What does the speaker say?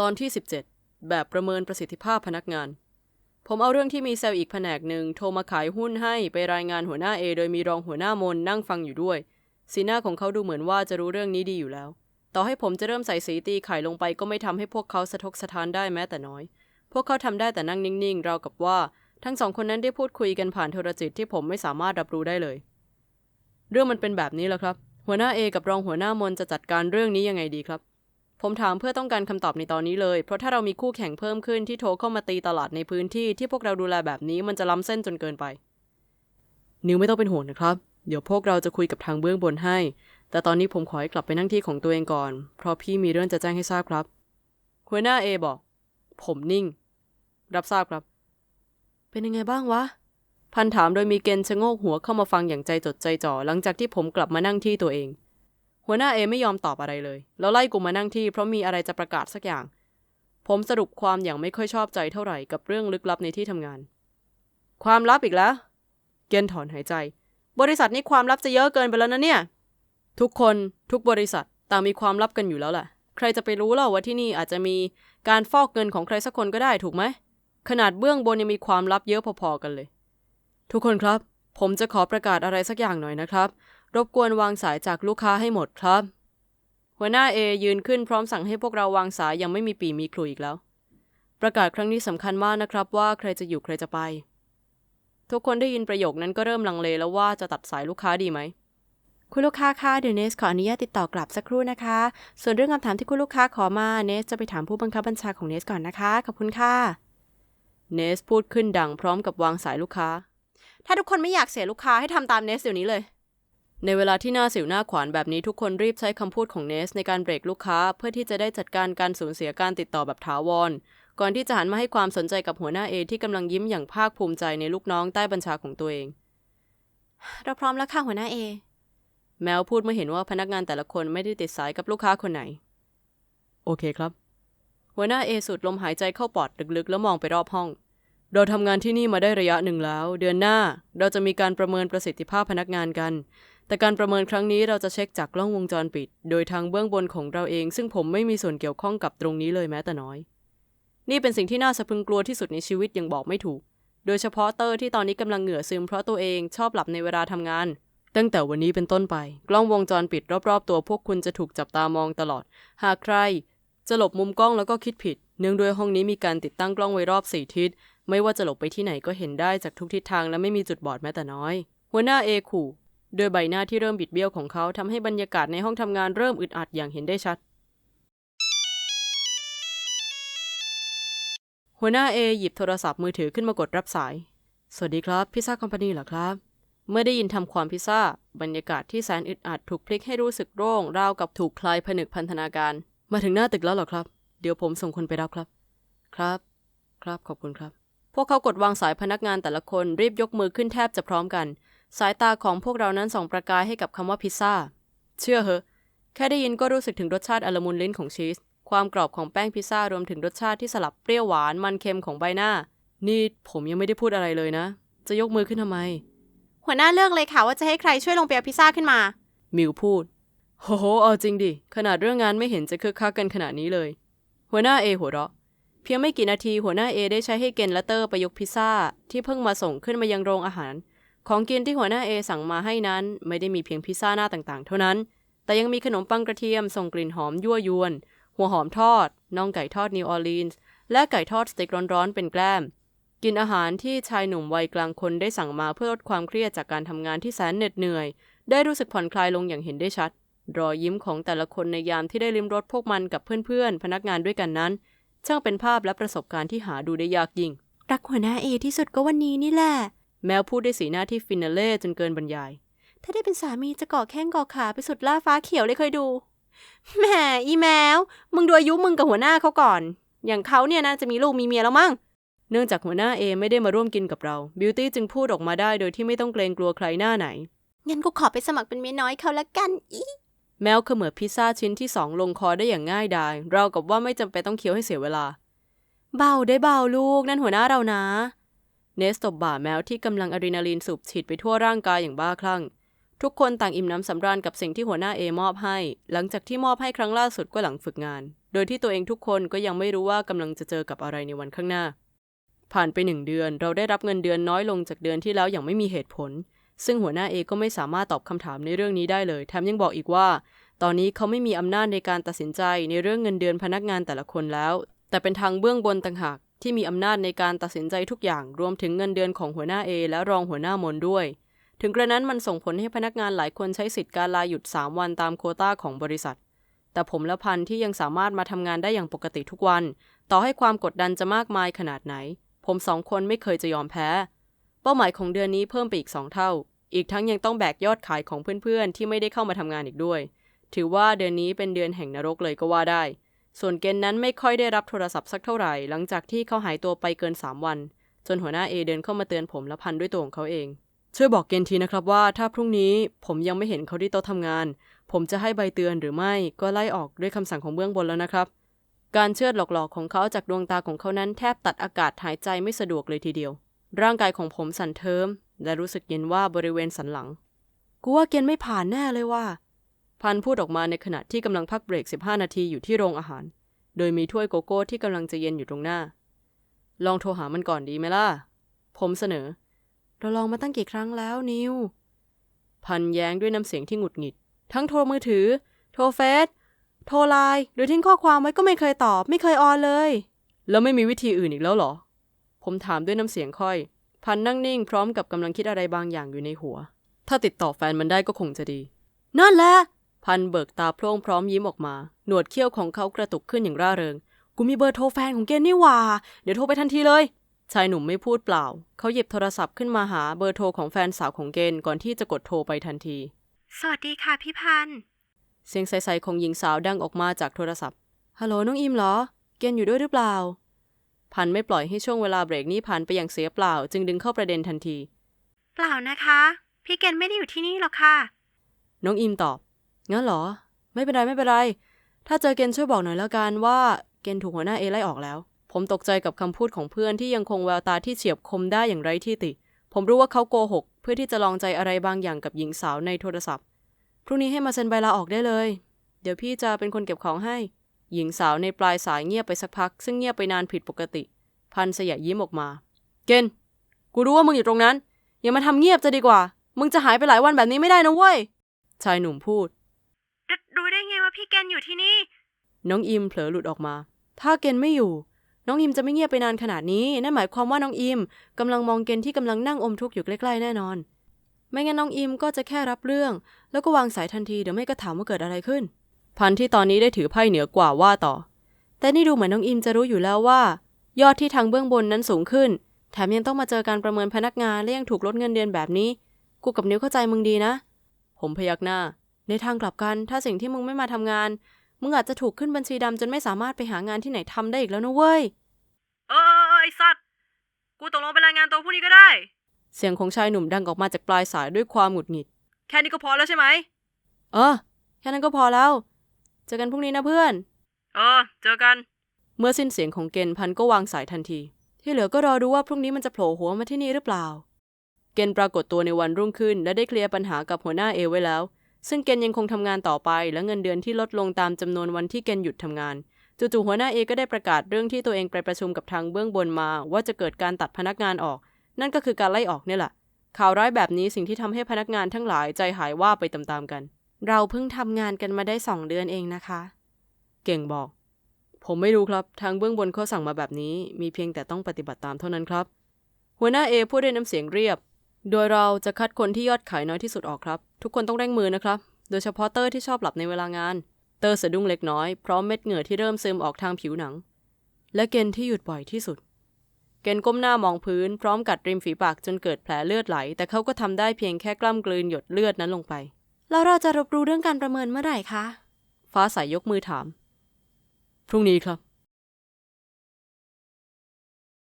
ตอนที่ 17 แบบประเมินประสิทธิภาพพนักงาน ผมเอาเรื่องที่มีเซลล์อีกแผนกหนึ่งโทรมาขายหุ้นให้ไปรายงานหัวหน้าเอโดยมีรองหัวหน้ามนนั่งฟังอยู่ด้วย สีหน้าของเขาดูเหมือนว่าจะรู้เรื่องนี้ดีอยู่แล้ว ต่อให้ผมจะเริ่มใส่สีตีไข่ลงไปก็ไม่ทำให้พวกเขาสะทกสะท้านได้แม้แต่น้อย พวกเขาทำได้แต่นั่งนิ่งๆราวกับว่า ทั้งสองคนนั้นได้พูดคุยกันผ่านโทรจิตที่ผมไม่สามารถรับรู้ได้เลย เรื่องมันเป็นแบบนี้แหละครับ หัวหน้าเอกับรองหัวหน้ามนจะจัดการเรื่องนี้ยังไงดีครับ ผมถามเพื่อต้องการคำตอบในตอนนี้เลย เพราะถ้าเรามีคู่แข่งเพิ่มขึ้นที่โทรเข้ามาตีตลาดในพื้นที่ที่พวกเราดูแลแบบนี้มันจะล้ำเส้นจนเกินไป นิวไม่ต้องเป็นห่วงนะครับ เดี๋ยวพวกเราจะคุยกับทางเบื้องบนให้ แต่ตอนนี้ผมขอให้กลับไปนั่งที่ของตัวเองก่อน เพราะพี่มีเรื่องจะแจ้งให้ทราบครับหัวหน้าเอบอก ผมนิ่ง รับทราบครับ เป็นยังไงบ้างวะ พันถามโดยมีเกณฑ์ชะโงกหัวเข้ามาฟังอย่างใจจดใจจ่อหลังจากที่ผมกลับมานั่งที่ตัวเอง หัวหน้าเอไม่ยอมตอบอะไรเลย แล้วไล่กูมานั่งที่เพราะมีอะไรจะประกาศสักอย่าง ผมสรุปความอย่างไม่ค่อยชอบใจเท่าไหร่กับเรื่องลึกลับในที่ทำงาน ความลับอีกแล้วเกณฑ์ถอนหายใจ บริษัทนี้ความลับจะเยอะเกินไปแล้วนะเนี่ย ทุกคนทุกบริษัทต่างมีความลับกันอยู่แล้วแหละใครจะไปรู้เล่าว่าที่นี่อาจจะมีการฟอกเงินของใครสักคนก็ได้ถูกไหมขนาดเบื้องบนยังมีความลับเยอะพอๆกันเลย ทุกคนครับ ผมจะขอประกาศอะไรสักอย่างหน่อยนะครับ รบกวนวางสายจากลูกค้าให้หมดครับ หัวหน้าเอยืนขึ้นพร้อมสั่งให้พวกเราวางสายยังไม่มีปีมีคลุยอีกแล้ว ประกาศครั้งนี้สำคัญมากนะครับว่าใครจะอยู่ใครจะไป ทุกคนได้ยินประโยคนั้นก็เริ่มลังเลแล้วว่าจะตัดสายลูกค้าดีไหมคุณลูกค้าคะเดี๋ยวเนสขออนุญาตติดต่อกลับสักครู่นะคะ ส่วนเรื่องคำถามที่คุณลูกค้าขอมาเนสจะไปถามผู้บังคับบัญชาของเนสก่อนนะคะ ขอบคุณค่ะ เนสพูดขึ้นดังพร้อมกับวางสายลูกค้า ถ้าทุกคนไม่อยากเสียลูกค้าให้ทำตามเนสเดี๋ยวนี้เลย ในเวลาที่หน้าสิวหน้าขวานแบบนี้ทุกคนรีบใช้คำพูดของเนส ในการเบรกลูกค้า เพื่อที่จะได้จัดการการสูญเสียการติดต่อแบบถาวร ก่อนที่จะหันมาให้ความสนใจกับหัวหน้าเอที่กำลังยิ้มอย่างภาคภูมิใจในลูกน้องใต้บัญชาของตัวเอง เราพร้อมแล้วค่ะหัวหน้าเอแมวพูดเมื่อเห็นว่าพนักงานแต่ละคนไม่ได้ติดสายกับลูกค้าคนไหน โอเคครับ หัวหน้าเอสูดลมหายใจเข้าปอดลึกๆ แล้วมองไปรอบห้อง เราทำงานที่นี่มาได้ระยะหนึ่งแล้ว เดือนหน้าเราจะมีการประเมินประสิทธิภาพพนักงานกัน แต่การประเมินครั้งนี้เราจะเช็คจากกล้องวงจรปิด โดยทางเบื้องบนของเราเอง ซึ่งผมไม่มีส่วนเกี่ยวข้องกับตรงนี้เลยแม้แต่น้อย นี่เป็นสิ่งที่น่าสะพึงกลัวที่สุดในชีวิตยังบอกไม่ถูก โดยเฉพาะเตอร์ที่ตอนนี้กำลังเหงื่อซึมเพราะตัวเองชอบหลับในเวลาทำงาน ตั้งแต่วันนี้เป็นต้นไป กล้องวงจรปิดรอบๆ ตัวพวกคุณจะถูกจับตามองตลอด หากใคร จะหลบมุมกล้องแล้วก็คิดผิด เนื่องด้วยห้องนี้มีการติดตั้งกล้องไว้รอบสี่ทิศ ไม่ว่าจะหลบไปที่ไหนก็เห็นได้จากทุกทิศทางและไม่มีจุดบอดแม้แต่น้อย หัวหน้าเอขู่ ด้วยใบหน้าที่เริ่มบิดเบี้ยวของเขาทำให้บรรยากาศในห้องทำงานเริ่มอึดอัดอย่างเห็นได้ชัด หัวหน้าเอหยิบโทรศัพท์มือถือขึ้นมากดรับสาย สวัสดีครับ พิซซ่าคอมพานีเหรอครับ เมื่อได้ยินทำความพิซซ่า บรรยากาศที่แสนอึดอัดถูกพลิกให้รู้สึกโล่งราวกับถูกคลายผนึกพันธนาการ มาถึงหน้าตึกแล้วเหรอครับ เดี๋ยวผมส่งคนไปรับครับ ครับ ครับขอบคุณครับ พวกเขากดวางสายพนักงานแต่ละคนรีบยกมือขึ้นแทบจะพร้อมกัน สายตาของพวกเรานั้นส่องประกายให้กับคำว่าพิซซ่า เชื่อเหอะ แค่ได้ยินก็รู้สึกถึงรสชาติอลมุนลิ้นของชีส ความกรอบของแป้งพิซซ่ารวมถึงรสชาติที่สลับเปรี้ยวหวานมันเค็มของใบหน้า นี่ผมยังไม่ได้พูดอะไรเลยนะ จะยกมือขึ้นทำไม หัวหน้าเลือกเลยค่ะว่าจะให้ใครช่วยลงไปเอาพิซซ่าขึ้นมา มิวพูด โหโหเอาจริงดิ ขนาดเรื่องงานไม่เห็นจะคึกคักกันขนาดนี้เลย หัวหน้าเอหัวเราะเพียงไม่กี่นาทีหัวหน้าเอได้ใช้ให้เกนและเตอร์ไปยกพิซซ่าที่เพิ่งมาส่งขึ้นมายังโรงอาหาร ของกินที่หัวหน้าเอสั่งมาให้นั้น ไม่ได้มีเพียงพิซซ่าหน้าต่างๆ เท่านั้น แต่ยังมีขนมปังกระเทียมส่งกลิ่นหอมยั่วยวน หัวหอมทอด น่องไก่ทอดนิวออร์ลีนส์ และไก่ทอดสเต็กร้อนๆ เป็นแกล้ม กินอาหารที่ชายหนุ่มวัยกลางคนได้สั่งมาเพื่อลดความเครียดจากการทำงานที่แสนเหน็ดเหนื่อย ได้รู้สึกผ่อนคลายลงอย่างเห็นได้ชัด รอยยิ้มของแต่ละคนในยามที่ได้ลิ้มรสพวกมันกับเพื่อนๆ พนักงานด้วยกันนั้น ช่างเป็นภาพและประสบการณ์ที่หาดูได้ยากยิ่ง รักหัวหน้าเอที่สุดก็วันนี้นี่แหละ แมวพูดด้วยสีหน้าที่ฟินาเล่จนเกินบรรยาย ถ้าได้เป็นสามีจะเกาะแข้งเกาะขาไปสุดล่าฟ้าเขียวเลยเคยดู แหมอีแมว มึงดูอายุมึงกับหัวหน้าเขาก่อน อย่างเขาเนี่ยน่าจะมีลูกมีเมียแล้วมั้ง เนื่องจากหัวหน้าเอไม่ได้มาร่วมกินกับเรา บิวตี้จึงพูดออกมาได้โดยที่ไม่ต้องเกรงกลัวใครหน้าไหน งั้นกูขอไปสมัครเป็นเมียน้อยเขาละกันอีแมวเขมือบพิซซ่าชิ้นที่สองลงคอได้อย่างง่ายดายราวกับว่าไม่จำเป็นต้องเคี้ยวให้เสียเวลา เบาได้เบาลูกนั่นหัวหน้าเรานะ เนสตบบ่าแมวที่กำลังอะดรีนาลีนสูบฉีดไปทั่วร่างกายอย่างบ้าคลั่ง ทุกคนต่างอิ่มน้ำสำราญกับสิ่งที่หัวหน้าเอมอบให้ หลังจากที่มอบให้ครั้งล่าสุดก็หลังฝึกงาน โดยที่ตัวเองทุกคนก็ยังไม่รู้ว่ากำลังจะเจอกับอะไรในวันข้างหน้า ผ่านไปหนึ่งเดือนเราได้รับเงินเดือนน้อยลงจากเดือนที่แล้วอย่างไม่มีเหตุผล ซึ่งหัวหน้าเอก็ไม่สามารถตอบคำถามในเรื่องนี้ได้เลยแถมยังบอกอีกว่า ตอนนี้เขาไม่มีอำนาจในการตัดสินใจในเรื่องเงินเดือนพนักงานแต่ละคนแล้ว แต่เป็นทางเบื้องบนต่างหาก ที่มีอำนาจในการตัดสินใจทุกอย่างรวมถึงเงินเดือนของหัวหน้าเอและรองหัวหน้ามนด้วย ถึงกระนั้นมันส่งผลให้พนักงานหลายคนใช้สิทธิ์การลาหยุด 3 วันตามโคต้าของบริษัท แต่ผมและพันที่ยังสามารถมาทำงานได้อย่างปกติทุกวัน ต่อให้ความกดดันจะมากมายขนาดไหน ผมสองคนไม่เคยจะยอมแพ้ เป้าหมายของเดือนนี้เพิ่มไปอีกสองเท่า อีกทั้งยังต้องแบกยอดขายของเพื่อนๆ ที่ไม่ได้เข้ามาทำงานอีกด้วย ถือว่าเดือนนี้เป็นเดือนแห่งนรกเลยก็ว่าได้ ส่วนเกณฑ์นั้นไม่ค่อยได้รับโทรศัพท์สักเท่าไหร่ หลังจากที่เขาหายตัวไปเกิน 3 วัน จนหัวหน้าเอเดินเข้ามาเตือนผมและพันด้วยตัวของเขาเอง ช่วยบอกเกณฑ์ทีนะครับว่าถ้าพรุ่งนี้ผมยังไม่เห็นเขาที่โต๊ะทำงาน ผมจะให้ใบเตือนหรือไม่ก็ไล่ออกด้วยคำสั่งของเบื้องบนแล้วนะครับ การเชือดหลอกๆของเขาจากดวงตาของเขานั้นแทบตัดอากาศหายใจไม่สะดวกเลยทีเดียว ร่างกายของผมสั่นเทิมและรู้สึกเย็นว่าบริเวณสันหลัง กูว่าเกณฑ์ไม่ผ่านแน่เลยว่า พันพูดออกมาในขณะที่กำลังพักเบรก 15 นาทีอยู่ที่โรงอาหาร โดยมีถ้วยโกโก้ที่กำลังจะเย็นอยู่ตรงหน้า ลองโทรหามันก่อนดีไหมล่ะ ผมเสนอ เราลองมาตั้งกี่ครั้งแล้วนิว พันแย้งด้วยน้ำเสียงที่หงุดหงิด ทั้งโทรมือถือ โทรเฟซ โทรไลน์หรือทิ้งข้อความไว้ก็ไม่เคยตอบ ไม่เคยออนเลย แล้วไม่มีวิธีอื่นอีกแล้วเหรอ ผมถามด้วยน้ำเสียงค่อย พันนั่งนิ่งพร้อมกับกำลังคิดอะไรบางอย่างอยู่ในหัว ถ้าติดต่อแฟนมันได้ก็คงจะดี นั่นแหละ พันเบิกตาโพร่งพร้อมยิ้มออกมา หนวดเขี้ยวของเขากระตุกขึ้นอย่างร่าเริง กูมีเบอร์โทรแฟนของเกณฑ์นี่หว่า เดี๋ยวโทรไปทันทีเลย ชายหนุ่มไม่พูดเปล่า เขาหยิบโทรศัพท์ขึ้นมาหาเบอร์โทรของแฟนสาวของเกณฑ์ก่อนที่จะกดโทรไปทันที สวัสดีค่ะพี่พันธุ์เสียงใสๆของหญิงสาวดังออกมาจากโทรศัพท์ ฮัลโหลน้องอิมเหรอ เกณฑ์อยู่ด้วยหรือเปล่า พันไม่ปล่อยให้ช่วงเวลาเบรกนี้ผ่านไปอย่างเสียเปล่า จึงดึงเข้าประเด็นทันที เปล่านะคะ พี่เกณฑ์ไม่ได้อยู่ที่นี่หรอกค่ะ น้องอิมตอบ งั้นเหรอ ไม่เป็นไรไม่เป็นไร ถ้าเจอเกณฑ์ช่วยบอกหน่อยแล้วกันว่าเกณฑ์ถูกหัวหน้าเอไล่ออกแล้ว ผมตกใจกับคำพูดของเพื่อนที่ยังคงแววตาที่เฉียบคมได้อย่างไร้ที่ติ ผมรู้ว่าเขาโกหก เพื่อที่จะลองใจอะไรบางอย่างกับหญิงสาวในโทรศัพท์ พรุ่งนี้ให้มาเซ็นใบลาออกได้เลย เดี๋ยวพี่จะเป็นคนเก็บของให้ หญิงสาวในปลายสายเงียบไปสักพัก ซึ่งเงียบไปนานผิดปกติ พันสยะยิ้มออกมา เกณฑ์กูรู้ว่ามึงอยู่ตรงนั้น อย่ามาทำเงียบจะดีกว่า มึงจะหายไปหลายวันแบบนี้ไม่ได้นะเว้ย ชายหนุ่มพูด รู้ได้ไงว่าพี่เกณฑ์อยู่ที่นี่ น้องอิมเผลอหลุดออกมา ถ้าเกณฑ์ไม่อยู่ น้องอิมจะไม่เงียบไปนานขนาดนี้ นั่นหมายความว่าน้องอิมกำลังมองเกณฑ์ที่กำลังนั่งอมทุกข์อยู่ใกล้ๆแน่นอน ไม่งั้นน้องอิมก็จะแค่รับเรื่อง แล้วก็วางสายทันทีเดี๋ยวไม่ก็ถามว่าเกิดอะไรขึ้น พันที่ตอนนี้ได้ถือไพ่เหนือกว่าว่าต่อ แต่นี่ดูเหมือนน้องอิมจะรู้อยู่แล้วว่า ยอดที่ทางเบื้องบนนั้นสูงขึ้น แถมยังต้องมาเจอการประเมินพนักงานและยังถูกลดเงินเดือนแบบนี้ กูกับนิ้วเข้าใจมึงดีนะ ผมพยักหน้า ในทางกลับกันถ้าสิ่งที่มึงไม่มาทำงาน มึงอาจจะถูกขึ้นบัญชีดำจนไม่สามารถไปหางานที่ไหนทำได้อีกแล้วนะเว้ยเออไอสัตว์ กูตกลงไปรายงานตัวผู้นี้ก็ได้ เสียงของชายหนุ่มดังออกมาจากปลายสายด้วยความหงุดหงิด แค่นี้ก็พอแล้วใช่ไหม เออ แค่นั้นก็พอแล้ว เจอกันพรุ่งนี้นะเพื่อน เออ เจอกัน เมื่อสิ้นเสียงของเกณฑ์พันก็วางสายทันที ที่เหลือก็รอดูว่าพรุ่งนี้มันจะโผล่หัวมาที่นี่หรือเปล่า เกณฑ์ปรากฏตัวในวันรุ่งขึ้น และได้เคลียร์ปัญหากับหัวหน้าเอไว้แล้ว ซึ่งเกณฑ์ยังคงทำงานต่อไป และเงินเดือนที่ลดลงตามจำนวนวันที่เกณฑ์หยุดทำงานจู่ๆหัวหน้าเอก็ได้ประกาศเรื่องที่ตัวเองไปประชุมกับทางเบื้องบนมา ว่าจะเกิดการตัดพนักงานออก นั่นก็คือการไล่ออกเนี่ยแหละ ข่าวร้ายแบบนี้สิ่งที่ทำให้พนักงานทั้งหลายใจหายว่าไปตามๆกัน เราเพิ่งทำงานกันมาได้สองเดือนเองนะคะ เก่งบอก ผมไม่รู้ครับทางเบื้องบนเขาสั่งมาแบบนี้ มีเพียงแต่ต้องปฏิบัติตามเท่านั้นครับ หัวหน้าเอพูดด้วยน้ำเสียงเรียบ โดยเราจะคัดคนที่ยอดขายน้อยที่สุดออกครับ ทุกคนต้องเร่งมือนะครับ โดยเฉพาะเตอร์ที่ชอบหลับในเวลางาน เตอร์สะดุ้งเล็กน้อยพร้อมเม็ดเหงื่อที่เริ่มซึมออกทางผิวหนัง และเกณฑ์ที่หยุดบ่อยที่สุด เกณฑ์ก้มหน้ามองพื้น พร้อมกัดริมฝีปากจนเกิดแผลเลือดไหล แต่เขาก็ทำได้เพียงแค่กล้ำกลืนหยดเลือดนั้นลงไป แล้วเราจะรับรู้เรื่องการประเมินเมื่อไหร่คะ ฟ้าใสยยกมือถาม พรุ่งนี้ครับ